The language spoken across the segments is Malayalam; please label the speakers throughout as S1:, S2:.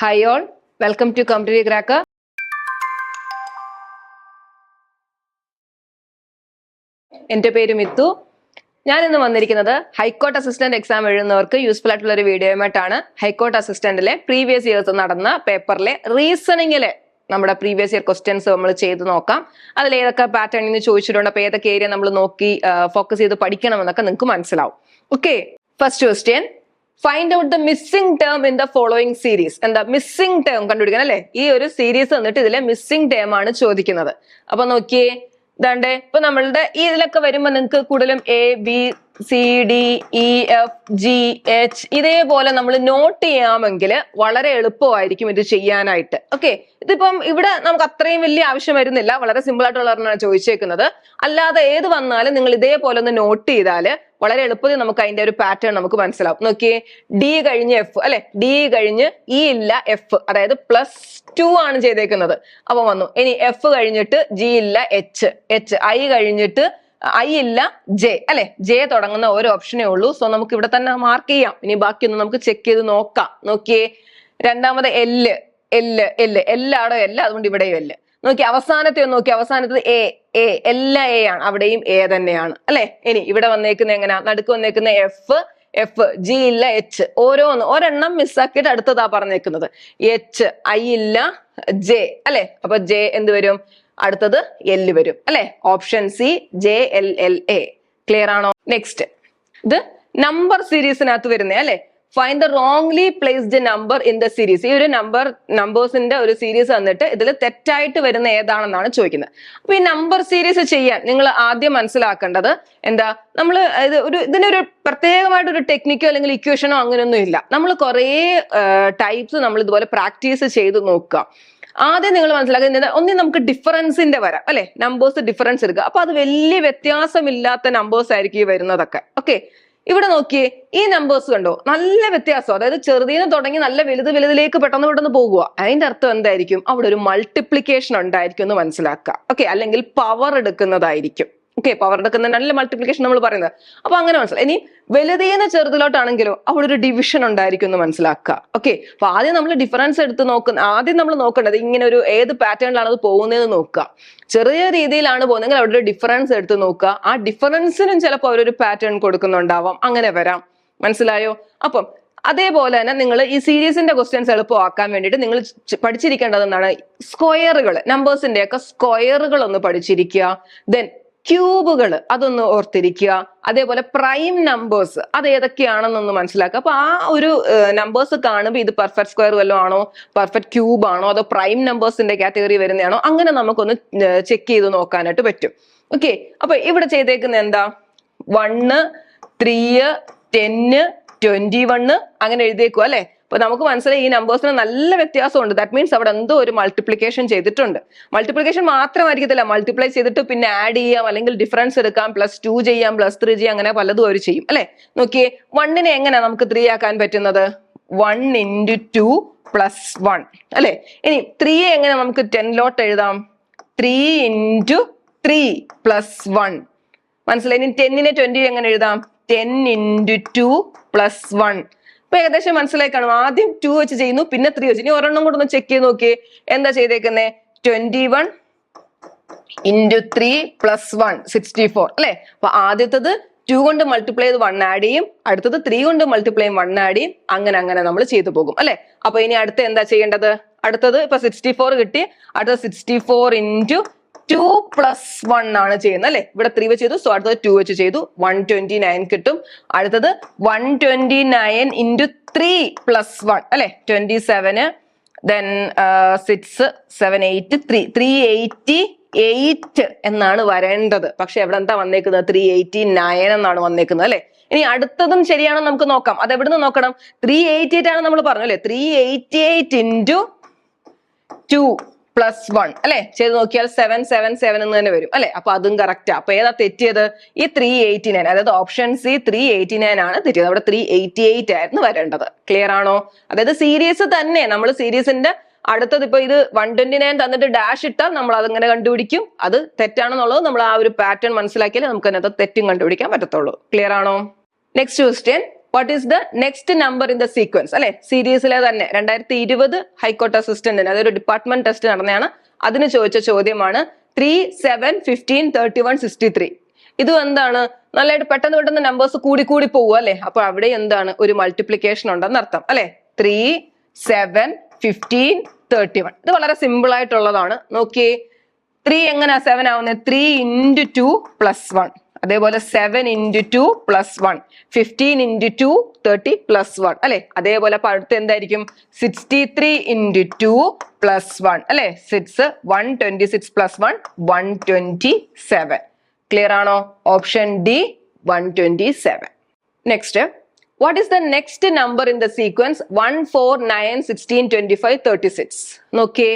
S1: Hi all welcome to computer cracker എന്റെ പേര് മിത്തു. ഞാൻ ഇന്ന് വന്നിരിക്കുന്നത് ഹൈക്കോർട്ട് അസിസ്റ്റന്റ് എക്സാം എഴുതുന്നവർക്ക് യൂസ്ഫുൾ ആയിട്ടുള്ള ഒരു വീഡിയോയുമായിട്ടാണ്. ഹൈക്കോർട്ട് അസിസ്റ്റന്റിലെ പ്രീവിയസ് ഇയേഴ്സ് നടന്ന പേപ്പറിലെ റീസണിങ്ങിലെ നമ്മുടെ പ്രീവിയസ് ഇയർ ക്വസ്റ്റ്യൻസ് നമ്മൾ ചെയ്ത് നോക്കാം. അതിൽ ഏതൊക്കെ പാറ്റേണിൽ നിന്ന് ചോദിച്ചിട്ടുണ്ട് അപ്പൊ ഏതൊക്കെ ഏരിയ നമ്മൾ നോക്കി ഫോക്കസ് ചെയ്ത് പഠിക്കണം എന്നൊക്കെ നിങ്ങൾക്ക് മനസ്സിലാവും. Okay first question find out the missing term in the following series എന്താ മിസ്സിംഗ് ടേം കണ്ടുപിടിക്കണം അല്ലെ? ഈ ഒരു സീരീസ് വന്നിട്ട് ഇതിലെ മിസ്സിംഗ് ടേം ആണ് ചോദിക്കുന്നത്. അപ്പൊ നോക്കിയേ ഇതാണ്ടേ ഇപ്പൊ നമ്മളുടെ ഈ ഇതിലൊക്കെ വരുമ്പോ നിങ്ങൾക്ക് കൂടുതലും A B C D E F G H ഇതേപോലെ നമ്മൾ നോട്ട് ചെയ്യാമെങ്കിൽ വളരെ എളുപ്പമായിരിക്കും ഇത് ചെയ്യാനായിട്ട്. ഓക്കെ ഇതിപ്പം ഇവിടെ നമുക്ക് അത്രയും വലിയ ആവശ്യം വരുന്നില്ല. വളരെ സിമ്പിൾ ആയിട്ടുള്ള ആയിട്ടുള്ളവരാണ് ചോദിച്ചേക്കുന്നത്. അല്ലാതെ ഏത് വന്നാലും നിങ്ങൾ ഇതേപോലെ ഒന്ന് നോട്ട് ചെയ്താൽ വളരെ എളുപ്പത്തിൽ നമുക്ക് അതിന്റെ ഒരു പാറ്റേൺ നമുക്ക് മനസ്സിലാവും. നോക്കിയേ ഡി കഴിഞ്ഞ് എഫ് അല്ലെ? ഡി കഴിഞ്ഞ് ഇ ഇല്ല എഫ് അതായത് പ്ലസ് ടു ആണ് ചെയ്തേക്കുന്നത്. അപ്പൊ വന്നു. ഇനി എഫ് കഴിഞ്ഞിട്ട് ജി ഇല്ല എച്ച് എച്ച് ഐ കഴിഞ്ഞിട്ട് ഐ ഇല്ല ജെ അല്ലെ? ജെ തുടങ്ങുന്ന ഒരു ഓപ്ഷനേ ഉള്ളൂ. സോ നമുക്ക് ഇവിടെ തന്നെ മാർക്ക് ചെയ്യാം. ഇനി ബാക്കിയൊന്നും നമുക്ക് ചെക്ക് ചെയ്ത് നോക്കാം. നോക്കിയേ. രണ്ടാമത് എല്ല് എല്ല് എല്ല് എല്ലാടോ എല്ല് അതുകൊണ്ട് ഇവിടെയും എല്ല് നോക്കി അവസാനത്തെ നോക്കി അവസാനത്തത് എ എ എല്ലാ എ ആണ്. അവിടെയും എ തന്നെയാണ്. അല്ലെ? ഇനി ഇവിടെ വന്നേക്കുന്ന എങ്ങനെയാ നടുക്ക് വന്നേക്കുന്ന എഫ് എഫ് ജി ഇല്ല എച്ച് ഓരോന്ന് ഒരെണ്ണം മിസ്സാക്കിയിട്ട് അടുത്തതാ പറഞ്ഞേക്കുന്നത്. എച്ച് ഐ ഇല്ല ജെ അല്ലെ? അപ്പൊ ജെ എന്ത് വരും? അടുത്തത് എല്ല് വരും. അല്ലെ? Option C J L L A clear ആണോ? നെക്സ്റ്റ് ഇത് നമ്പർ സീരീസിനകത്ത് വരുന്നേ അല്ലെ? Find the wrongly placed number in the series ഈ ഒരു നമ്പർ നമ്പേഴ്സിന്റെ ഒരു സീരീസ് വന്നിട്ട് ഇതിൽ തെറ്റായിട്ട് വരുന്ന ഏതാണെന്നാണ് ചോദിക്കുന്നത്. അപ്പൊ ഈ നമ്പർ സീരീസ് ചെയ്യാൻ നിങ്ങൾ ആദ്യം മനസ്സിലാക്കേണ്ടത് എന്താ? നമ്മൾ ഇത് ഒരു ഇതിനൊരു പ്രത്യേകമായിട്ട് ഒരു ടെക്നിക്കോ അല്ലെങ്കിൽ ഇക്വേഷനോ അങ്ങനെയൊന്നും ഇല്ല. നമ്മൾ കുറേ ടൈപ്സ് നമ്മൾ ഇതുപോലെ പ്രാക്ടീസ് ചെയ്ത് നോക്കുക. ആദ്യം നിങ്ങൾ മനസ്സിലാക്കുന്നത് ഒന്നി നമുക്ക് ഡിഫറൻസിന്റെ വരാം അല്ലെ? നമ്പേഴ്സ് ഡിഫറൻസ് എടുക്കുക. അപ്പൊ അത് വലിയ വ്യത്യാസമില്ലാത്ത നമ്പേഴ്സ് ആയിരിക്കും ഈ വരുന്നതൊക്കെ. ഓക്കെ ഇവിടെ നോക്കിയേ ഈ നമ്പേഴ്സ് കണ്ടോ? നല്ല വ്യത്യാസം. അതായത് ചെറുതിന് തുടങ്ങി നല്ല വലുത് വലുതിലേക്ക് പെട്ടെന്ന് പെട്ടെന്ന് പോകുക അതിന്റെ അർത്ഥം എന്തായിരിക്കും? അവിടെ ഒരു മൾട്ടിപ്ലിക്കേഷൻ ഉണ്ടായിരിക്കും എന്ന് മനസ്സിലാക്കുക. ഓക്കെ അല്ലെങ്കിൽ പവർ എടുക്കുന്നതായിരിക്കും. ഓക്കെ പവർ എടുക്കുന്ന നല്ല മൾട്ടിപ്ലിക്കേഷൻ നമ്മൾ പറയുന്നത്. അപ്പൊ അങ്ങനെ മനസ്സിലായി. ഇനി വലുതേന്ന് ചെറുതിലോട്ടാണെങ്കിലും അവിടെ ഒരു ഡിവിഷൻ ഉണ്ടായിരിക്കും എന്ന് മനസ്സിലാക്കുക. ഓക്കെ അപ്പൊ ആദ്യം നമ്മൾ ഡിഫറൻസ് എടുത്ത് നോക്കുന്ന ആദ്യം നമ്മൾ നോക്കേണ്ടത് ഇങ്ങനെ ഒരു ഏത് പാറ്റേണിലാണ് അത് പോകുന്നതെന്ന് നോക്കുക. ചെറിയ രീതിയിലാണ് പോകുന്നതെങ്കിൽ അവിടെ ഒരു ഡിഫറൻസ് എടുത്ത് നോക്കുക. ആ ഡിഫറൻസിനും ചിലപ്പോൾ അവരൊരു പാറ്റേൺ കൊടുക്കുന്നുണ്ടാവാം. അങ്ങനെ വരാം. മനസ്സിലായോ? അപ്പം അതേപോലെ തന്നെ നിങ്ങൾ ഈ സീരീസിന്റെ ക്വസ്റ്റ്യൻസ് എളുപ്പമാക്കാൻ വേണ്ടിയിട്ട് നിങ്ങൾ പഠിച്ചിരിക്കേണ്ടത് എന്താണ്? സ്ക്വയറുകൾ നമ്പേഴ്സിന്റെ ഒക്കെ സ്ക്വയറുകൾ ഒന്ന് പഠിച്ചിരിക്കുക. ദെൻ ക്യൂബുകൾ അതൊന്ന് ഓർത്തിരിക്കുക. അതേപോലെ പ്രൈം നമ്പേഴ്സ് അത് ഏതൊക്കെയാണെന്നൊന്ന് മനസ്സിലാക്കുക. അപ്പൊ ആ ഒരു നമ്പേഴ്സ് കാണുമ്പോൾ ഇത് പെർഫെക്റ്റ് സ്ക്വയർ വല്ലതും ആണോ? പെർഫെക്റ്റ് ക്യൂബ് ആണോ? അതോ പ്രൈം നമ്പേഴ്സിന്റെ കാറ്റഗറി വരുന്നതാണോ? അങ്ങനെ നമുക്കൊന്ന് ചെക്ക് ചെയ്ത് നോക്കാനായിട്ട് പറ്റും. ഓക്കെ. അപ്പൊ ഇവിടെ ചെയ്തേക്കുന്ന എന്താ? One three ten twenty one അങ്ങനെ എഴുതിയേക്കുക അല്ലെ? അപ്പൊ നമുക്ക് മനസ്സിലായി ഈ നമ്പേഴ്സിന് നല്ല വ്യത്യാസമുണ്ട്. ദാറ്റ് മീൻസ് അവിടെ എന്തോ ഒരു മൾട്ടിപ്ലിക്കേഷൻ ചെയ്തിട്ടുണ്ട്. മൾട്ടിപ്ലിക്കേഷൻ മാത്രമായിരിക്കത്തില്ല. മൾട്ടിപ്ലൈ ചെയ്തിട്ട് പിന്നെ ആഡ് ചെയ്യാം അല്ലെങ്കിൽ ഡിഫറൻസ് എടുക്കാം പ്ലസ് ടു ചെയ്യാം പ്ലസ് ത്രീ ചെയ്യാം അങ്ങനെ പലതും അവർ ചെയ്യും അല്ലെ? നോക്കിയേ വണ്ണിനെ എങ്ങനെ നമുക്ക് ത്രീ ആക്കാൻ പറ്റുന്നത്? One into two plus one അല്ലെ? ഇനി ത്രീയെ എങ്ങനെ നമുക്ക് ടെന്നിലോട്ട് എഴുതാം? Three into three plus one മനസ്സിലായി? ഇനി ടെന്നിനെ ട്വന്റി എങ്ങനെ എഴുതാം? Ten into two plus one ഇപ്പൊ ഏകദേശം മനസ്സിലായി കാണും ആദ്യം ടു വെച്ച് ചെയ്യുന്നു പിന്നെ ത്രീ വെച്ച്. ഇനി ഒരെണ്ണം കൂടെ ഒന്ന് ചെക്ക് ചെയ്ത് നോക്കിയേ. എന്താ ചെയ്തേക്കുന്നത് twenty one into three plus one sixty four അല്ലെ? അപ്പൊ ആദ്യത്തത് ടു കൊണ്ട് മൾട്ടിപ്ലൈ ചെയ്ത് വൺ ആഡ് ചെയ്യും. അടുത്തത് ത്രീ കൊണ്ട് മൾട്ടിപ്ലൈ വൺ ആഡ് ചെയ്യും. അങ്ങനെ അങ്ങനെ നമ്മൾ ചെയ്തു പോകും. അല്ലെ? അപ്പൊ ഇനി അടുത്ത എന്താ ചെയ്യേണ്ടത്? അടുത്തത് ഇപ്പൊ സിക്സ്റ്റി ഫോർ കിട്ടി. അടുത്തത് sixty four into two plus one ആണ് ചെയ്യുന്നത് അല്ലെ? ഇവിടെ ത്രീ വെച്ച് ചെയ്തു സോ അടുത്തത് ടു വെച്ച് ചെയ്തു. വൺ ട്വന്റി നയൻ കിട്ടും. അടുത്തത് one twenty nine into three plus one അല്ലെ? Twenty seven then six seven eight three three eighty eight എന്നാണ് വരേണ്ടത്. പക്ഷെ എവിടെ എന്താ വന്നേക്കുന്നത്? ത്രീ എയ്റ്റി നയൻ എന്നാണ് വന്നേക്കുന്നത് അല്ലെ? ഇനി അടുത്തതും ശരിയാണോ നമുക്ക് നോക്കാം. അത് എവിടെ നിന്ന് നോക്കണം? ത്രീ എയ്റ്റി എയ്റ്റ് ആണ് നമ്മൾ പറഞ്ഞു അല്ലെ? Three eighty eight into two plus one അല്ലെ? ചെയ്ത് നോക്കിയാൽ സെവൻ സെവൻ സെവൻ എന്ന് തന്നെ വരും അല്ലെ? അപ്പൊ അതും കറക്റ്റാ അപ്പൊ ഏതാ തെറ്റിയത്? ഈ ത്രീ എയ്റ്റി നയൻ അതായത് option C three eighty nine ആണ് തെറ്റിയത്. അവിടെ ത്രീ എയ്റ്റി എയ്റ്റ് ആയിരുന്നു വരേണ്ടത്. ക്ലിയർ ആണോ? അതായത് സീരീസ് തന്നെ. നമ്മൾ സീരീസിന്റെ അടുത്തത് ഇപ്പൊ ഇത് വൺ ട്വന്റി നയൻ തന്നിട്ട് ഡാഷ് ഇട്ടാൽ നമ്മൾ അതങ്ങനെ കണ്ടുപിടിക്കും? അത് തെറ്റാണെന്നുള്ളത് നമ്മൾ ആ ഒരു പാറ്റേൺ മനസ്സിലാക്കിയാലേ നമുക്ക് അതിനകത്ത് തെറ്റും കണ്ടുപിടിക്കാൻ പറ്റത്തുള്ളൂ. ക്ലിയർ ആണോ? Next question what is the next number in the sequence അല്ലെ? സീരീസിലെ തന്നെ രണ്ടായിരത്തി ഇരുപത് ഹൈക്കോർട്ട് അസിസ്റ്റന്റിന് അതൊരു ഡിപ്പാർട്ട്മെന്റ് ടെസ്റ്റ് നടന്നതാണ്. അതിന് ചോദിച്ച ചോദ്യമാണ് three seven fifteen thirty one sixty three ഇത് എന്താണ്? നല്ലതായിട്ട് പെട്ടെന്ന് പെട്ടെന്ന് നമ്പേഴ്സ് കൂടി കൂടി പോകും അല്ലെ? അപ്പൊ അവിടെ എന്താണ്? ഒരു മൾട്ടിപ്ലിക്കേഷൻ ഉണ്ടെന്ന് അർത്ഥം അല്ലെ? Three seven fifteen thirty one ഇത് വളരെ സിമ്പിൾ ആയിട്ടുള്ളതാണ്. നോക്കിയേ ത്രീ എങ്ങനെയാ സെവൻ ആവുന്നത് three into two plus one അതേപോലെ seven into two plus one fifteen into two thirty plus one അല്ലെ? അതേപോലെ അപ്പൊ അടുത്ത് എന്തായിരിക്കും? Sixty three into two plus one അല്ലെ? Six one twenty six plus one one twenty seven clear ആണോ? Option D one twenty seven next what is the next number in the sequence one four nine sixteen twenty five thirty six നോക്കിയേ.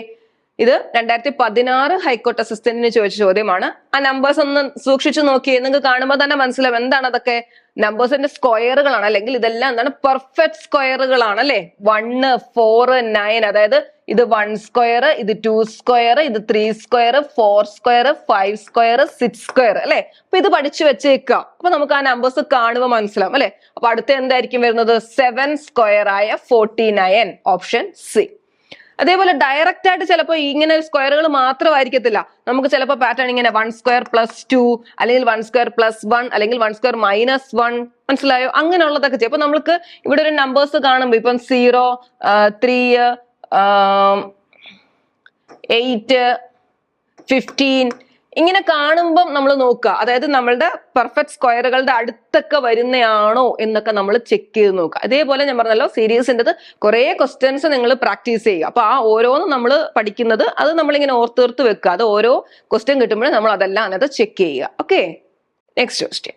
S1: ഇത് രണ്ടായിരത്തി പതിനാറ് ഹൈക്കോർട്ട് അസിസ്റ്റന്റിന് ചോദിച്ച ചോദ്യമാണ്. ആ നമ്പേഴ്സ് ഒന്ന് സൂക്ഷിച്ചു നോക്കിയേ. നിങ്ങൾക്ക് കാണുമ്പോൾ തന്നെ മനസ്സിലാവും എന്താണ് അതൊക്കെ. നമ്പേഴ്സിന്റെ സ്ക്വയറുകളാണ് അല്ലെങ്കിൽ ഇതെല്ലാം എന്താണ്? പെർഫെക്റ്റ് സ്ക്വയറുകളാണ് അല്ലെ? വണ്ണ് ഫോർ നയൻ അതായത് ഇത് വൺ സ്ക്വയർ ഇത് ടു സ്ക്വയർ ഇത് three square four square five square six square അല്ലെ? അപ്പൊ ഇത് പഠിച്ചു വെച്ചേക്കുക. അപ്പൊ നമുക്ക് ആ നമ്പേഴ്സ് കാണുമ്പോൾ മനസ്സിലാവും അല്ലെ? അപ്പൊ അടുത്ത എന്തായിരിക്കും വരുന്നത്? സെവൻ സ്ക്വയർ ആയ ഫോർട്ടി നയൻ ഓപ്ഷൻ സി അതേപോലെ ഡയറക്റ്റ് ആയിട്ട് ചിലപ്പോൾ ഇങ്ങനെ സ്ക്വയറുകൾ മാത്രമായിരിക്കത്തില്ല. നമുക്ക് ചിലപ്പോൾ പാറ്റേൺ ഇങ്ങനെ വൺ സ്ക്വയർ പ്ലസ് ടു അല്ലെങ്കിൽ വൺ സ്ക്വയർ പ്ലസ് വൺ അല്ലെങ്കിൽ വൺ സ്ക്വയർ മൈനസ് വൺ മനസ്സിലായോ? അങ്ങനെയുള്ളതൊക്കെ ചെയ്യും. അപ്പൊ നമുക്ക് ഇവിടെ ഒരു നമ്പേഴ്സ് കാണുമ്പോൾ ഇപ്പം സീറോ ത്രീ എയ്റ്റ് ഫിഫ്റ്റീൻ ഇങ്ങനെ കാണുമ്പം നമ്മൾ നോക്കുക. അതായത് നമ്മളുടെ പെർഫെക്റ്റ് സ്ക്വയറുകളുടെ അടുത്തൊക്കെ വരുന്നയാണോ എന്നൊക്കെ നമ്മൾ ചെക്ക് ചെയ്ത് നോക്കുക. അതേപോലെ ഞാൻ പറഞ്ഞല്ലോ സീരീസിന്റെത് കുറേ ക്വസ്റ്റ്യൻസ് നിങ്ങൾ പ്രാക്ടീസ് ചെയ്യുക. അപ്പോൾ ആ ഓരോന്നും നമ്മൾ പഠിക്കുന്നത് അത് നമ്മളിങ്ങനെ ഓർത്തേർത്ത് വെക്കുക. അത് ഓരോ ക്വസ്റ്റ്യൻ കിട്ടുമ്പോഴും നമ്മൾ അതെല്ലാം അതിനകത്ത് ചെക്ക് ചെയ്യുക. Okay next question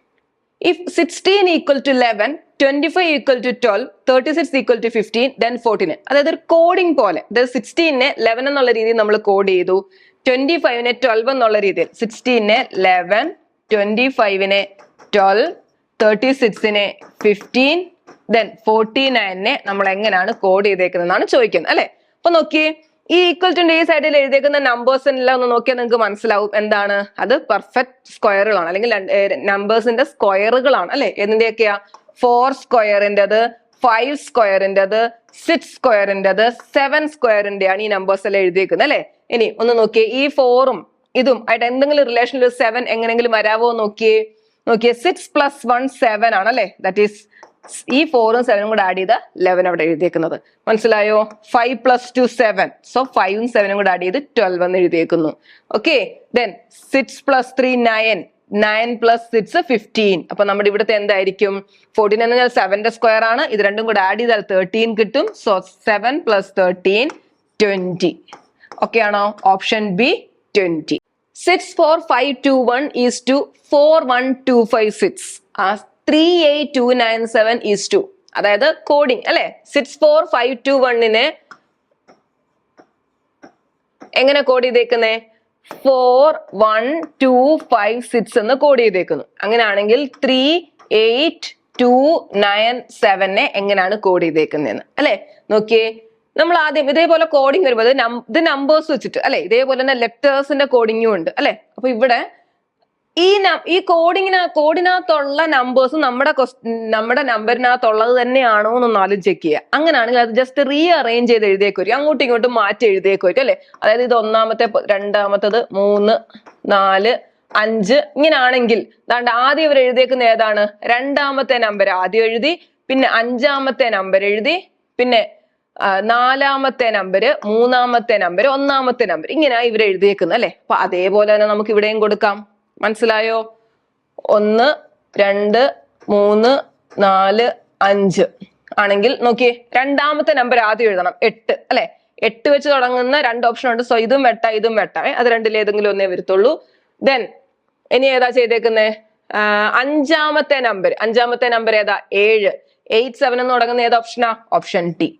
S1: if sixteen equal to eleven twenty five equal to twelve thirty six equal to fifteen then fourteen അതായത് ഒരു കോഡിംഗ് പോലെ. അതായത് സിക്സ്റ്റീനെ ലെവൻ എന്നുള്ള രീതിയിൽ നമ്മൾ കോഡ് ചെയ്തു. ട്വന്റി ഫൈവിനെ ട്വൽവ് എന്നുള്ള രീതിയിൽ സിക്സ്റ്റീനെ ലെവൻ ട്വന്റി ഫൈവിനെ ട്വൽവ് തേർട്ടി സിക്സിനെ ഫിഫ്റ്റീൻ ദെൻ ഫോർട്ടി നയനെ നമ്മൾ എങ്ങനെയാണ് കോഡ് ചെയ്തേക്കുന്നതെന്നാണ് ചോദിക്കുന്നത് അല്ലെ? അപ്പൊ നോക്കിയേ ഈ ഈക്വൽ ടു ഈ സൈഡിൽ എഴുതിയേക്കുന്ന നമ്പേഴ്സ് എല്ലാം ഒന്ന് നോക്കിയാൽ നിങ്ങൾക്ക് മനസ്സിലാവും എന്താണ്? അത് പെർഫെക്റ്റ് സ്ക്വയറുകളാണ് അല്ലെങ്കിൽ നമ്പേഴ്സിന്റെ സ്ക്വയറുകളാണ് അല്ലെ? എന്തിന്റെയൊക്കെയാ? ഫോർ സ്ക്വയറിന്റെത് ഫൈവ് സ്ക്വയറിന്റെത് സിക്സ് സ്ക്വയറിന്റെത് സെവൻ സ്ക്വയറിന്റെയാണ് ഈ നമ്പേഴ്സ് എല്ലാം എഴുതിയേക്കുന്നത് അല്ലെ? ഇനി ഒന്ന് നോക്കിയേ ഈ ഫോറും ഇതും ആയിട്ട് എന്തെങ്കിലും റിലേഷനിൽ സെവൻ എങ്ങനെങ്കിലും വരാവോ നോക്കിയേ? നോക്കിയേ സിക്സ് പ്ലസ് വൺ സെവൻ ആണ് അല്ലെ? ദാറ്റ് ഈസ് ഈ ഫോറും സെവനും കൂടെ ആഡ് ചെയ്ത ലെവൻ അവിടെ എഴുതിയേക്കുന്നത്. മനസ്സിലായോ? Five plus two seven so ഫൈവും സെവനും കൂടെ ആഡ് ചെയ്ത് ട്വൽവ് എന്ന് എഴുതിയേക്കുന്നു. Okay then six plus three nine nine plus six fifteen അപ്പൊ നമ്മുടെ ഇവിടുത്തെ എന്തായിരിക്കും? ഫോർട്ടീൻ എന്ന് പറഞ്ഞാൽ സെവന്റെ സ്ക്വയർ ആണ്. ഇത് രണ്ടും കൂടെ ആഡ് ചെയ്താൽ തേർട്ടീൻ കിട്ടും. So seven plus thirteen twenty okay ആണോ option B twenty six four five two one is two four one two five six ആ three eight two nine seven is two അതായത് കോഡിംഗ് അല്ലെ? സിക്സ് ഫോർ ഫൈവ് ടു വണ്ണിനെ എങ്ങനെ code ചെയ്തേക്കുന്നേ? Four one two five six എന്ന് കോഡ് ചെയ്തേക്കുന്നു. അങ്ങനെയാണെങ്കിൽ ത്രീ എയ്റ്റ് ടു നയൻ സെവനെ എങ്ങനെയാണ് കോഡ് ചെയ്തേക്കുന്നതെന്ന് അല്ലെ? നോക്കിയേ. നമ്മൾ ആദ്യം ഇതേപോലെ കോഡിങ് വരുമ്പോൾ ഇത് നമ്പേഴ്സ് വെച്ചിട്ട് അല്ലെ? ഇതേപോലെ തന്നെ ലെറ്റേഴ്സിന്റെ കോഡിങ്ങും ഉണ്ട് അല്ലെ? അപ്പൊ ഇവിടെ ഈ ഈ കോഡിങ്ങിന കോഡിനകത്തുള്ള നമ്പേഴ്സ് നമ്മുടെ നമ്മുടെ നമ്പറിനകത്തുള്ളത് തന്നെയാണോ എന്നൊന്ന് ആദ്യം ചെക്ക് ചെയ്യുക അങ്ങനെയാണെങ്കിൽ അത് ജസ്റ്റ് റീ അറേഞ്ച് ചെയ്ത് എഴുതിയേക്കുമായിരിക്കും അങ്ങോട്ടും ഇങ്ങോട്ടും മാറ്റി എഴുതിയേക്കുമായിരിക്കും അല്ലെ? അതായത് ഇത് ഒന്നാമത്തെ രണ്ടാമത്തത് മൂന്ന് നാല് അഞ്ച് ഇങ്ങനെയാണെങ്കിൽ അതാണ്ട് ആദ്യം ഇവർ എഴുതിയേക്കുന്ന ഏതാണ്? രണ്ടാമത്തെ നമ്പർ ആദ്യം എഴുതി പിന്നെ അഞ്ചാമത്തെ നമ്പർ എഴുതി പിന്നെ നാലാമത്തെ നമ്പര് മൂന്നാമത്തെ നമ്പർ ഒന്നാമത്തെ നമ്പർ ഇങ്ങനെ ഇവർ എഴുതിയേക്കുന്നത് അല്ലെ? അപ്പൊ അതേപോലെ തന്നെ നമുക്ക് ഇവിടെയും കൊടുക്കാം. മനസ്സിലായോ? ഒന്ന് രണ്ട് മൂന്ന് നാല് അഞ്ച്. ആണെങ്കിൽ നോക്കിയേ രണ്ടാമത്തെ നമ്പർ ആദ്യം എഴുതണം. എട്ട് അല്ലെ? എട്ട് വെച്ച് തുടങ്ങുന്ന രണ്ട് ഓപ്ഷൻ ഉണ്ട്. സോ ഇതും വെട്ട ഇതും വെട്ട. അത് രണ്ടിൽ ഏതെങ്കിലും ഒന്നേ വരത്തുള്ളൂ. ദെൻ ഇനി ഏതാ ചെയ്തേക്കുന്നേ? അഞ്ചാമത്തെ നമ്പർ അഞ്ചാമത്തെ നമ്പർ ഏതാ? ഏഴ്. എയ്റ്റ് സെവൻ എന്ന് തുടങ്ങുന്ന ഏത് ഓപ്ഷനാ ഓപ്ഷൻ ടി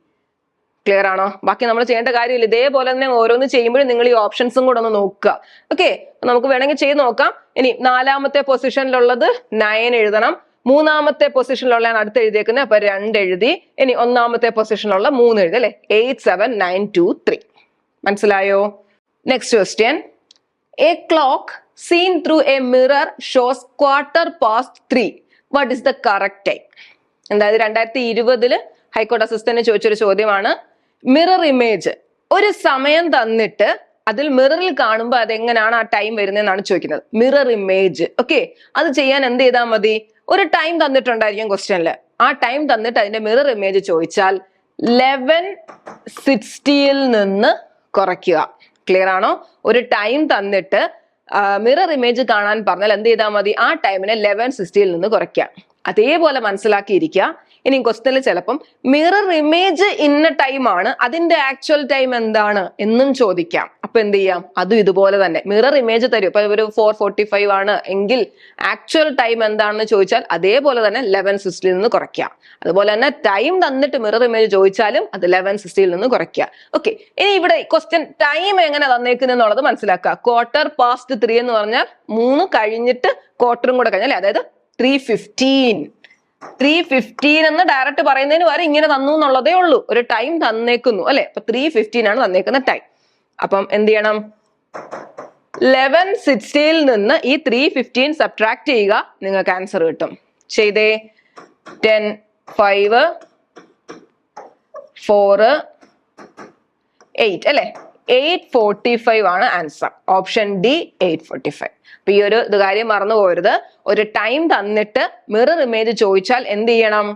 S1: ക്ലിയർ ആണോ? ബാക്കി നമ്മൾ ചെയ്യേണ്ട കാര്യമില്ല. ഇതേപോലെ തന്നെ ഓരോന്ന് ചെയ്യുമ്പോഴും നിങ്ങൾ ഈ ഓപ്ഷൻസും കൂടെ ഒന്ന് നോക്കുക. ഓക്കെ നമുക്ക് വേണമെങ്കിൽ ചെയ്ത് നോക്കാം. ഇനി നാലാമത്തെ പൊസിഷനിലുള്ളത് നയൻ എഴുതണം. മൂന്നാമത്തെ പൊസിഷനിലുള്ളതാണ് അടുത്ത് എഴുതിയേക്കുന്നത് അപ്പൊ രണ്ട് എഴുതി. ഇനി ഒന്നാമത്തെ പൊസിഷനിലുള്ള മൂന്ന് എഴുതി അല്ലെ? Eight seven nine two three മനസ്സിലായോ? Next question a clock seen through a mirror shows quarter past three what is the correct time അതായത് രണ്ടായിരത്തി ഇരുപതിൽ ഹൈക്കോടതി അസിസ്റ്റന്റ് ചോദിച്ചൊരു ചോദ്യമാണ്. മിറർ ഇമേജ് ഒരു സമയം തന്നിട്ട് അതിൽ മിററിൽ കാണുമ്പോൾ അതെങ്ങനെയാണ് ആ ടൈം വരുന്നതെന്നാണ് ചോദിക്കുന്നത്. മിറർ ഇമേജ് ഓക്കെ അത് ചെയ്യാൻ എന്ത് ചെയ്താൽ മതി? ഒരു ടൈം തന്നിട്ടുണ്ടായിരിക്കും ക്വസ്റ്റ്യനിൽ ആ ടൈം തന്നിട്ട് അതിന്റെ മിറർ ഇമേജ് ചോദിച്ചാൽ ലെവൻ സിക്സ്റ്റിയിൽ നിന്ന് കുറയ്ക്കുക. ക്ലിയർ ആണോ? ഒരു ടൈം തന്നിട്ട് മിറർ ഇമേജ് കാണാൻ പറഞ്ഞാൽ എന്ത് ചെയ്താൽ മതി? ആ ടൈമിനെ ലെവൻ സിക്സ്റ്റിയിൽ നിന്ന് കുറയ്ക്കുക. അതേപോലെ മനസ്സിലാക്കിയിരിക്കുക. ഇനി ക്വസ്റ്റനിൽ ചിലപ്പം മിറർ ഇമേജ് ഇന്ന ടൈം ആണ്. അതിന്റെ ആക്ച്വൽ ടൈം എന്താണ് എന്നും ചോദിക്കാം. അപ്പൊ എന്ത് ചെയ്യാം? അതും ഇതുപോലെ തന്നെ. മിറർ ഇമേജ് തരും. ഇപ്പൊ ഒരു ഫോർ ഫോർട്ടി ഫൈവ് ആണ് എങ്കിൽ ആക്ച്വൽ ടൈം എന്താണെന്ന് ചോദിച്ചാൽ അതേപോലെ തന്നെ ലെവൻ സിക്സ്റ്റിയിൽ നിന്ന് കുറയ്ക്കാം. അതുപോലെ തന്നെ ടൈം തന്നിട്ട് മിറർ ഇമേജ് ചോദിച്ചാലും അത് ലെവൻ സിക്സ്റ്റിയിൽ നിന്ന് കുറയ്ക്കുക ഓക്കെ ഇനി ഇവിടെ ക്വസ്റ്റ്യൻ ടൈം എങ്ങനെ തന്നേക്കുന്നുള്ളത് മനസ്സിലാക്കുക. ക്വാർട്ടർ പാസ്റ്റ് ത്രീ എന്ന് പറഞ്ഞാൽ മൂന്ന് കഴിഞ്ഞിട്ട് ക്വാർട്ടറും കൂടെ കഴിഞ്ഞാൽ അതായത് ത്രീ ഫിഫ്റ്റീൻ ത്രീ ഫിഫ്റ്റീൻ എന്ന് ഡയറക്റ്റ് പറയുന്നതിന് വരെ ഇങ്ങനെ തന്നു എന്നുള്ളതേ ഉള്ളൂ. ഒരു ടൈം തന്നേക്കുന്നു അല്ലെ? അപ്പൊ ത്രീ ഫിഫ്റ്റീൻ ആണ് തന്നേക്കുന്ന ടൈം അപ്പം എന്ത് ചെയ്യണം? ലെവൻ സിക്സ്റ്റിയിൽ നിന്ന് ഈ ത്രീ ഫിഫ്റ്റീൻ സബ്ട്രാക്ട് ചെയ്യുക നിങ്ങൾക്ക് ആൻസർ കിട്ടും. ചെയ്തേ. ടെൻ ഫൈവ് ഫോറ് എയ്റ്റ് അല്ലെ? എയ്റ്റ് ഫോർട്ടി ഫൈവ് ആണ് answer option D eight forty five അപ്പൊ ഈ ഒരു ഇത് കാര്യം മറന്നു പോരുത് ഒരു ടൈം തന്നിട്ട് മിറർ ഇമേജ് ചോദിച്ചാൽ എന്ത് ചെയ്യണം?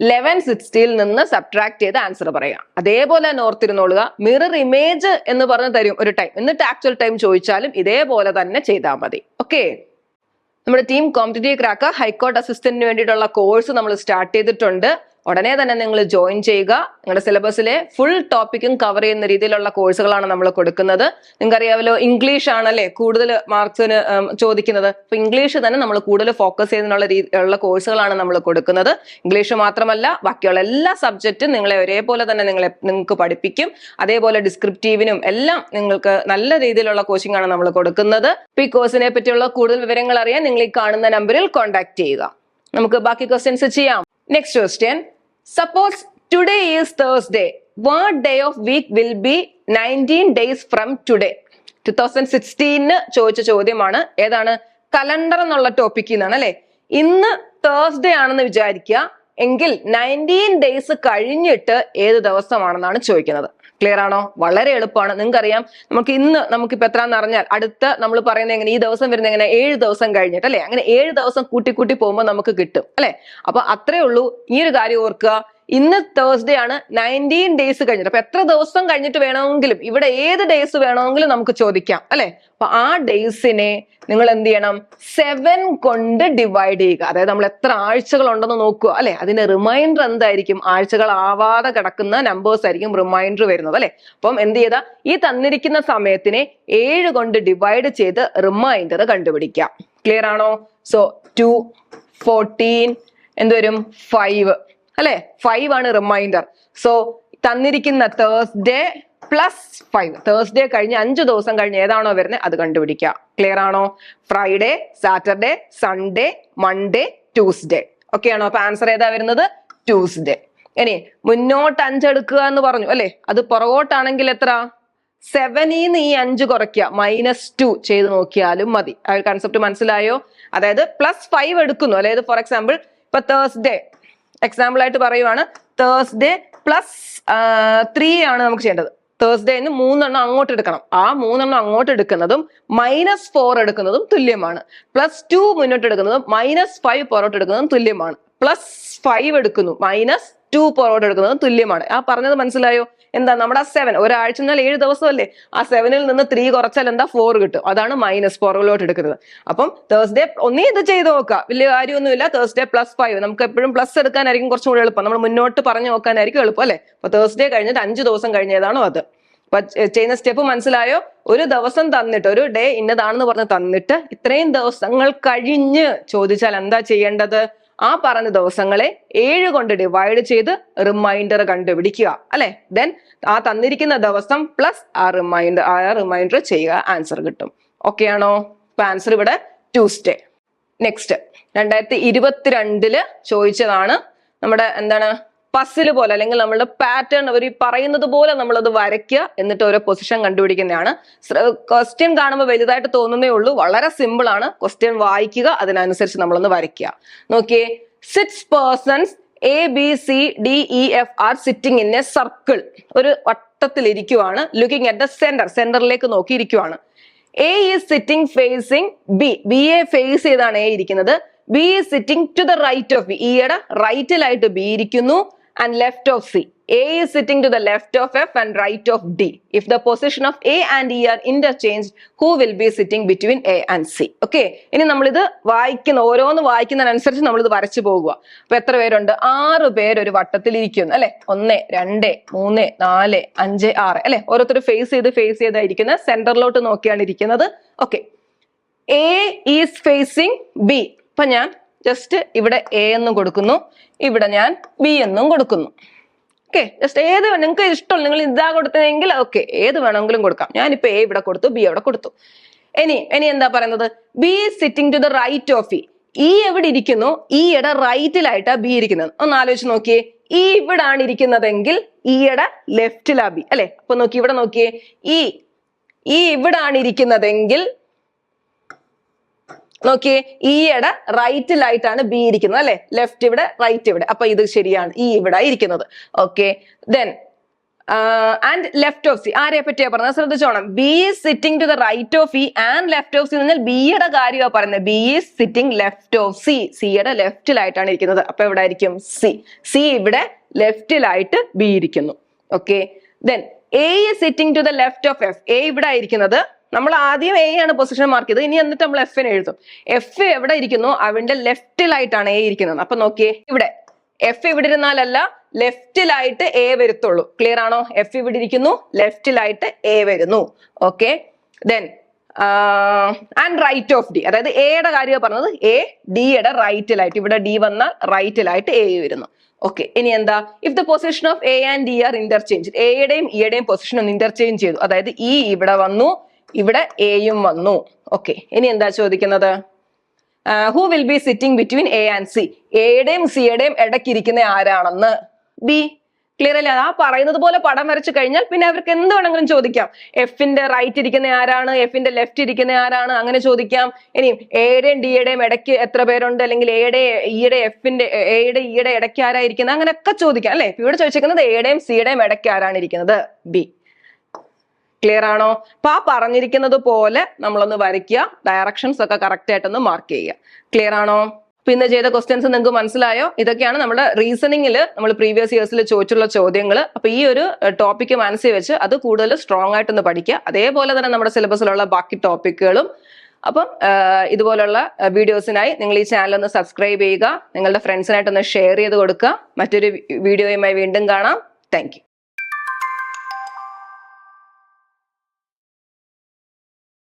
S1: ലെവൻ സിക്സ്റ്റിയിൽ നിന്ന് സബ്ട്രാക്ട് ചെയ്ത് ആൻസർ പറയുക. അതേപോലെ തന്നെ ഓർത്തിരുന്നോളുക. മിറർ ഇമേജ് എന്ന് പറഞ്ഞ് തരും ഒരു ടൈം എന്നിട്ട് ആക്ച്വൽ ടൈം ചോദിച്ചാലും ഇതേപോലെ തന്നെ ചെയ്താൽ മതി. ഓക്കെ നമ്മുടെ team competitive crack high court അസിസ്റ്റന്റിന് വേണ്ടിയിട്ടുള്ള കോഴ്സ് നമ്മൾ സ്റ്റാർട്ട് ചെയ്തിട്ടുണ്ട്. ഉടനെ തന്നെ നിങ്ങൾ ജോയിൻ ചെയ്യുക. നിങ്ങളുടെ സിലബസിലെ ഫുൾ ടോപ്പിക്കും കവർ ചെയ്യുന്ന രീതിയിലുള്ള കോഴ്സുകളാണ് നമ്മൾ കൊടുക്കുന്നത്. നിങ്ങൾക്കറിയാമല്ലോ ഇംഗ്ലീഷ് ആണല്ലേ കൂടുതൽ മാർക്സിന് ചോദിക്കുന്നത്. അപ്പൊ ഇംഗ്ലീഷ് തന്നെ നമ്മൾ കൂടുതൽ ഫോക്കസ് ചെയ്യുന്നുള്ള രീതിയിലുള്ള കോഴ്സുകളാണ് നമ്മൾ കൊടുക്കുന്നത്. ഇംഗ്ലീഷ് മാത്രമല്ല ബാക്കിയുള്ള എല്ലാ സബ്ജക്റ്റും നിങ്ങളെ ഒരേപോലെ തന്നെ നിങ്ങളെ നിങ്ങൾക്ക് പഠിപ്പിക്കും. അതേപോലെ ഡിസ്ക്രിപ്റ്റീവിനും എല്ലാം നിങ്ങൾക്ക് നല്ല രീതിയിലുള്ള കോച്ചിങ് ആണ് നമ്മൾ കൊടുക്കുന്നത്. അപ്പൊ ഈ കോഴ്സിനെ പറ്റിയുള്ള കൂടുതൽ വിവരങ്ങൾ അറിയാൻ നിങ്ങൾ ഈ കാണുന്ന നമ്പറിൽ കോൺടാക്ട് ചെയ്യുക. നമുക്ക് ബാക്കി ക്വസ്റ്റ്യൻസ് ചെയ്യാം. Next question suppose today is Thursday what day of week will be nineteen days from today two thousand sixteen ചോദിച്ച ചോദ്യമാണ്. ഏതാണ്? കലണ്ടർ എന്നുള്ള ടോപ്പിക്കിൽ നിന്നാണ് അല്ലെ? ഇന്ന് തേഴ്സ്ഡേ ആണെന്ന് വിചാരിക്കുക. എങ്കിൽ നയന്റീൻ ഡേയ്സ് കഴിഞ്ഞിട്ട് ഏത് ദിവസമാണെന്നാണ് ചോദിക്കുന്നത്. ക്ലിയർ ആണോ? വളരെ എളുപ്പമാണ്. നിങ്ങൾക്കറിയാം നമുക്ക് ഇന്ന് നമുക്കിപ്പോൾ എത്രയാണെന്ന് അറിഞ്ഞാൽ അടുത്ത നമ്മൾ പറയുന്നത് എങ്ങനെ ഈ ദിവസം വരുന്ന എങ്ങനെ ഏഴ് ദിവസം കഴിഞ്ഞിട്ട് അല്ലേ? അങ്ങനെ ഏഴ് ദിവസം കൂട്ടി കൂട്ടി പോകുമ്പോൾ നമുക്ക് കിട്ടും അല്ലേ? അപ്പൊ അത്രേ ഉള്ളൂ. ഈ ഒരു കാര്യം ഓർക്കുക. ഇന്ന് തേഴ്സ്ഡേ ആണ് നയന്റീൻ ഡേയ്സ് കഴിഞ്ഞിട്ട്. അപ്പൊ എത്ര ദിവസം കഴിഞ്ഞിട്ട് വേണമെങ്കിലും ഇവിടെ ഏത് ഡേയ്സ് വേണമെങ്കിലും നമുക്ക് ചോദിക്കാം അല്ലെ? അപ്പൊ ആ ഡേയ്സിനെ നിങ്ങൾ എന്ത് ചെയ്യണം? സെവൻ കൊണ്ട് ഡിവൈഡ് ചെയ്യുക. അതായത് നമ്മൾ എത്ര ആഴ്ചകൾ ഉണ്ടെന്ന് നോക്കുക അല്ലെ? അതിന്റെ റിമൈൻഡർ എന്തായിരിക്കും? ആഴ്ചകൾ ആവാതെ കിടക്കുന്ന നമ്പേഴ്സ് ആയിരിക്കും റിമൈൻഡർ വരുന്നത് അല്ലെ? അപ്പം എന്ത് ചെയ്താ? ഈ തന്നിരിക്കുന്ന സമയത്തിനെ ഏഴ് കൊണ്ട് ഡിവൈഡ് ചെയ്ത് റിമൈൻഡർ കണ്ടുപിടിക്കാം ക്ലിയർ ആണോ? സോ ടു ഫോർട്ടീൻ എന്തുവരും ഫൈവ് അല്ലെ? ഫൈവ് ആണ് റിമൈൻഡർ സോ തന്നിരിക്കുന്ന തേഴ്സ്ഡേ പ്ലസ് ഫൈവ് തേഴ്സ്ഡേ കഴിഞ്ഞ് അഞ്ച് ദിവസം കഴിഞ്ഞ് ഏതാണോ വരുന്നത് അത് കണ്ടുപിടിക്കുക. ക്ലിയർ ആണോ? Friday Saturday Sunday Monday Tuesday okay ആണോ? അപ്പൊ ആൻസർ ഏതാ വരുന്നത്? ട്യൂസ്ഡേ ഇനി മുന്നോട്ട് അഞ്ച് എടുക്കുക എന്ന് പറഞ്ഞു അല്ലെ? അത് പുറകോട്ടാണെങ്കിൽ എത്ര? സെവനീന്ന് ഈ അഞ്ച് കുറയ്ക്കുക. മൈനസ് ടു ചെയ്ത് നോക്കിയാലും മതി. ആ കൺസെപ്റ്റ് മനസ്സിലായോ? അതായത് പ്ലസ് ഫൈവ് എടുക്കുന്നു. അതായത് ഫോർ എക്സാമ്പിൾ ഇപ്പൊ തേഴ്സ്ഡേ എക്സാമ്പിൾ ആയിട്ട് പറയുവാണ് തേഴ്സ്ഡേ പ്ലസ് ത്രീ ആണ് നമുക്ക് ചെയ്യേണ്ടത്. തേഴ്സ്ഡേന്ന് മൂന്നെണ്ണം അങ്ങോട്ട് എടുക്കണം. ആ മൂന്നെണ്ണം അങ്ങോട്ട് എടുക്കുന്നതും മൈനസ് ഫോർ എടുക്കുന്നതും തുല്യമാണ്. പ്ലസ് ടു മുന്നോട്ട് എടുക്കുന്നതും മൈനസ് ഫൈവ് പുറത്തോട്ട് എടുക്കുന്നതും തുല്യമാണ്. പ്ലസ് ഫൈവ് എടുക്കുന്നു മൈനസ് ടു പുറത്തോട്ട് എടുക്കുന്നതും തുല്യമാണ്. ആ പറഞ്ഞത് മനസ്സിലായോ? എന്താ നമ്മുടെ സെവൻ ഒരാഴ്ച എന്നാൽ ഏഴ് ദിവസമല്ലേ? ആ സെവനിൽ നിന്ന് ത്രീ കുറച്ചാൽ എന്താ? ഫോർ കിട്ടും. അതാണ് മൈനസ് പുറകിലോട്ട് എടുക്കുന്നത്. അപ്പം തേഴ്സ്ഡേ ഒന്നേ ഇത് ചെയ്ത് നോക്കുക. വലിയ കാര്യമൊന്നുമില്ല. തേഴ്സ്ഡേ പ്ലസ് ഫൈവ് നമുക്ക് എപ്പോഴും പ്ലസ് എടുക്കാനായിരിക്കും കുറച്ചും കൂടി എളുപ്പം. നമ്മൾ മുന്നോട്ട് പറഞ്ഞു നോക്കാനായിരിക്കും എളുപ്പം അല്ലേ? അപ്പൊ തേഴ്സ്ഡേ കഴിഞ്ഞിട്ട് അഞ്ച് ദിവസം കഴിഞ്ഞതാണോ അത്? ചെയ്യുന്ന സ്റ്റെപ്പ് മനസ്സിലായോ? ഒരു ദിവസം തന്നിട്ട് ഒരു ഡേ ഇന്നതാണെന്ന് പറഞ്ഞ് തന്നിട്ട് ഇത്രയും ദിവസങ്ങൾ കഴിഞ്ഞ് ചോദിച്ചാൽ എന്താ ചെയ്യേണ്ടത്? ആ പറഞ്ഞ ദിവസങ്ങളെ ഏഴ് കൊണ്ട് ഡിവൈഡ് ചെയ്ത് റിമൈൻഡർ കണ്ടുപിടിക്കുക അല്ലെ? ദെൻ ആ തന്നിരിക്കുന്ന ദിവസം പ്ലസ് ആ റിമൈൻഡർ ആ റിമൈൻഡർ ചെയ്യുക ആൻസർ കിട്ടും. ഓക്കെ ആണോ? ആൻസർ ഇവിടെ ട്യൂസ്ഡേ നെക്സ്റ്റ് രണ്ടായിരത്തി ഇരുപത്തിരണ്ടിൽ ചോദിച്ചതാണ് നമ്മുടെ എന്താണ് പസിൽ പോലെ അല്ലെങ്കിൽ നമ്മളുടെ പാറ്റേൺ അവർ പറയുന്നത് പോലെ നമ്മളത് വരയ്ക്കുക എന്നിട്ട് ഓരോ പൊസിഷൻ കണ്ടുപിടിക്കുന്നതാണ്. ക്വസ്റ്റ്യൻ കാണുമ്പോൾ വലുതായിട്ട് തോന്നുന്നേ ഉള്ളൂ. വളരെ സിമ്പിൾ ആണ്. ക്വസ്റ്റ്യൻ വായിക്കുക അതിനനുസരിച്ച് നമ്മളൊന്ന് വരയ്ക്കുക. നോക്കിയേ six persons A B C D E F are sitting in a circle ഒരു വട്ടത്തിൽ ഇരിക്കുവാണ്. ലുക്കിംഗ് അറ്റ് ദ സെന്റർ സെന്ററിലേക്ക് നോക്കി ഇരിക്കുവാണ് A is sitting facing B B A face ചെയ്താണ് എ ഇരിക്കുന്നത്. B is sitting to the right of B ഇയുടെ റൈറ്റിലായിട്ട് ബി ഇരിക്കുന്നു. And left of C. A is sitting to the left of F and right of D. If the position of A and E are interchanged, who will be sitting between A and C? Okay ഇനി നമ്മളിത് വായിക്കുന്ന ഓരോന്ന് വായിക്കുന്നതിനനുസരിച്ച് നമ്മളിത് വരച്ചു പോകുക അപ്പൊ എത്ര പേരുണ്ട്? ആറ് പേര് ഒരു വട്ടത്തിൽ ഇരിക്കുന്നു അല്ലെ? ഒന്ന് രണ്ട് മൂന്ന് നാല് അഞ്ച് ആറ് അല്ലെ? ഓരോരുത്തർ ഫേസ് ചെയ്ത് ഫേസ് ചെയ്തായിരിക്കുന്നത് സെന്ററിലോട്ട് നോക്കിയാണ് ഇരിക്കുന്നത്. Okay A is facing B അപ്പൊ ഞാൻ ജസ്റ്റ് ഇവിടെ എ എന്നും കൊടുക്കുന്നു. ഇവിടെ ഞാൻ ബി എന്നും കൊടുക്കുന്നു. ഓക്കെ ജസ്റ്റ് ഏത് നിങ്ങൾക്ക് ഇഷ്ടമുള്ള നിങ്ങൾ ഇതാ കൊടുത്തതെങ്കിൽ ഓക്കെ ഏത് വേണമെങ്കിലും കൊടുക്കാം. ഞാൻ ഞാനിപ്പോ എ ഇവിടെ കൊടുത്തു ബി അവിടെ കൊടുത്തു. ഇനി ഇനി എന്താ പറയുന്നത്? B sitting to the right of E E എവിടെ ഇരിക്കുന്നു? ഇയുടെ റൈറ്റിലായിട്ടാ ബി ഇരിക്കുന്നത്. ഒന്ന് ആലോചിച്ച് നോക്കിയേ. ഇ ഇവിടാണ് ഇരിക്കുന്നതെങ്കിൽ ഇയുടെ ലെഫ്റ്റിലാ ബി അല്ലെ? അപ്പൊ നോക്കി ഇവിടെ നോക്കിയേ. ഇ ഈ ഇവിടാണ് ഇരിക്കുന്നതെങ്കിൽ നോക്കിയേ ഈയുടെ റൈറ്റിലായിട്ടാണ് ബി ഇരിക്കുന്നത് അല്ലെ? ലെഫ്റ്റ് ഇവിടെ റൈറ്റ് ഇവിടെ. അപ്പൊ ഇത് ശരിയാണ്. ഈ ഇവിടെ ഇരിക്കുന്നത്. Okay then and left of C ആരെ പറ്റിയാ പറഞ്ഞത്? ശ്രദ്ധിച്ചോണം. B is sitting to the right of E and left of C എന്ന് പറഞ്ഞാൽ ബിയുടെ കാര്യമാണ് പറയുന്നത്. B is sitting left of C സിയുടെ ലെഫ്റ്റിലായിട്ടാണ് ഇരിക്കുന്നത്. അപ്പൊ എവിടെ ആയിരിക്കും? സി സി ഇവിടെ ലെഫ്റ്റിലായിട്ട് ബി ഇരിക്കുന്നു. Okay then A is sitting to the left of F A ഇവിടെ ആയിരിക്കുന്നത് നമ്മൾ ആദ്യം എ ആണ് പൊസിഷൻ മാർക്ക് ചെയ്തത്. ഇനി എന്നിട്ട് നമ്മൾ എഫിന് എഴുതും. എഫ് എവിടെ ഇരിക്കുന്നു? അവന്റെ ലെഫ്റ്റിലായിട്ടാണ് എ ഇരിക്കുന്നത്. അപ്പൊ നോക്കിയേ. ഇവിടെ. എഫ് ഇവിടെ ഇരുന്നാലല്ല ലെഫ്റ്റിലായിട്ട് എ വരുത്തുള്ളൂ. ക്ലിയർ ആണോ? എഫ് ഇവിടെ ഇരിക്കുന്നു ലെഫ്റ്റിലായിട്ട് എ വരുന്നു. Okay then and right of D അതായത് എയുടെ കാര്യം പറഞ്ഞത്. എ ഡിയുടെ റൈറ്റിലായിട്ട് ഇവിടെ ഡി വന്നാൽ റൈറ്റിലായിട്ട് എ വരുന്നു. ഓക്കെ ഇനി എന്താ? If the position of A and D are interchange എയുടെയും ഇയുടെയും പൊസിഷൻ ഒന്ന് ഇന്റർചേഞ്ച് ചെയ്തു. അതായത് ഇ ഇവിടെ വന്നു. ഇവിടെ എയും വന്നു. ഓക്കെ ഇനി എന്താ ചോദിക്കുന്നത്? Who will be sitting between A and C എയുടെയും സിയുടെയും ഇടയ്ക്കിരിക്കുന്ന ആരാണെന്ന്? ബി ക്ലിയർ അല്ലേ? ആ പറയുന്നത് പോലെ പടം വരച്ചു കഴിഞ്ഞാൽ പിന്നെ അവർക്ക് എന്ത് വേണമെങ്കിലും ചോദിക്കാം. എഫിന്റെ റൈറ്റ് ഇരിക്കുന്ന ആരാണ്? എഫിന്റെ ലെഫ്റ്റ് ഇരിക്കുന്ന ആരാണ്? അങ്ങനെ ചോദിക്കാം. ഇനിയും എയുടെയും ഡിയുടെയും ഇടയ്ക്ക് എത്ര പേരുണ്ട്? അല്ലെങ്കിൽ എയുടെ ഇയുടെ എഫിന്റെ എയുടെ ഇയുടെ ഇടയ്ക്ക് ആരായിരിക്കുന്നത് അങ്ങനെയൊക്കെ ചോദിക്കാം അല്ലെ? ഇവിടെ ചോദിച്ചിരിക്കുന്നത് എയുടെയും സിയുടെയും ഇടയ്ക്ക് ആരാണ് ഇരിക്കുന്നത്? ബി ക്ലിയർ ആണോ? അപ്പൊ ആ പറഞ്ഞിരിക്കുന്നത് പോലെ നമ്മളൊന്ന് വരയ്ക്കുക. ഡയറക്ഷൻസ് ഒക്കെ കറക്റ്റ് ആയിട്ടൊന്ന് മാർക്ക് ചെയ്യുക. ക്ലിയർ ആണോ? അപ്പൊ ഇന്ന് ചെയ്ത ക്വസ്റ്റ്യൻസ് നിങ്ങൾക്ക് മനസ്സിലായോ? ഇതൊക്കെയാണ് നമ്മുടെ റീസണിങ്ങിൽ നമ്മൾ പ്രീവിയസ് ഇയേഴ്സിൽ ചോദിച്ചുള്ള ചോദ്യങ്ങൾ അപ്പൊ ഈ ഒരു ടോപ്പിക്ക് മനസ്സിൽ വെച്ച് അത് കൂടുതൽ സ്ട്രോങ് ആയിട്ടൊന്ന് പഠിക്കുക. അതേപോലെ തന്നെ നമ്മുടെ സിലബസിലുള്ള ബാക്കി ടോപ്പിക്കുകളും അപ്പം ഇതുപോലുള്ള വീഡിയോസിനായി നിങ്ങൾ ഈ ചാനൽ ഒന്ന് സബ്സ്ക്രൈബ് ചെയ്യുക. നിങ്ങളുടെ ഫ്രണ്ട്സിനായിട്ടൊന്ന് ഷെയർ ചെയ്ത് കൊടുക്കുക. മറ്റൊരു വീഡിയോയുമായി വീണ്ടും കാണാം. താങ്ക്